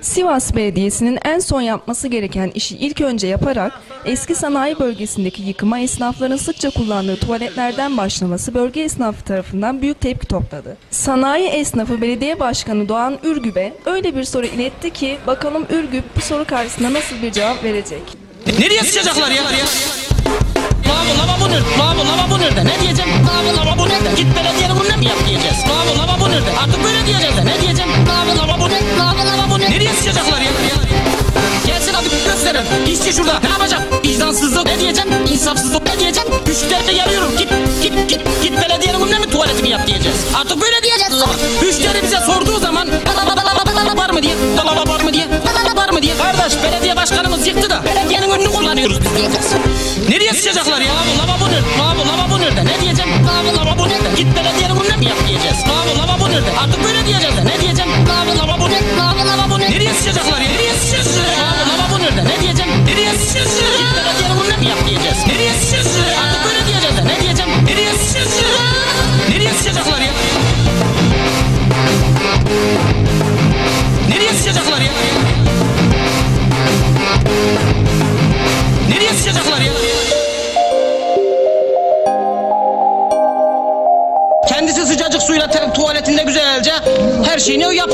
Sivas Belediyesi'nin en son yapması gereken işi ilk önce yaparak eski sanayi bölgesindeki yıkıma esnafların sıkça kullandığı tuvaletlerden başlaması bölge esnafı tarafından büyük tepki topladı. Sanayi esnafı belediye başkanı Doğan Ürgüp'e öyle bir soru iletti ki bakalım Ürgüp bu soru karşısında nasıl bir cevap verecek. Nereye sıçacaklar ya? Lavabo lavabo nerede? Ne diyeceğim? Lavabo lavabo nerede? Git belediyenin İşçi şurada. Ne yapacak? Vicdansızlık. Ne diyeceğim? İnsafsızlık. Ne diyeceğim? Müşteride yarıyorum. Git git git git belediyenin önüne mi tuvaletimi yap diyeceğiz? Artık böyle diyeceğiz. Müşteri bize sorduğu zaman var mı diye, var mı diye, var mı diye. Kardeş belediye başkanımız yıktı da belediyenin önünü kullanıyoruz biz diyeceğiz. Nereye sıçacaklar ya? Lavabo nerede? Lavabo lavabo nerede? Ne diyeceğim? Lavabo lavabo nerede? Git belediyenin Önüne mi yap diyeceğiz? Nereye sıçacaklar? Artık böyle diyeceğiz de ne diyeceğim? Nereye sıçacaklar ya? Nereye sıçacaklar ya? Nereye sıçacaklar ya? Kendisi sıcacık suyla tuvaletinde güzelce her şeyini yap.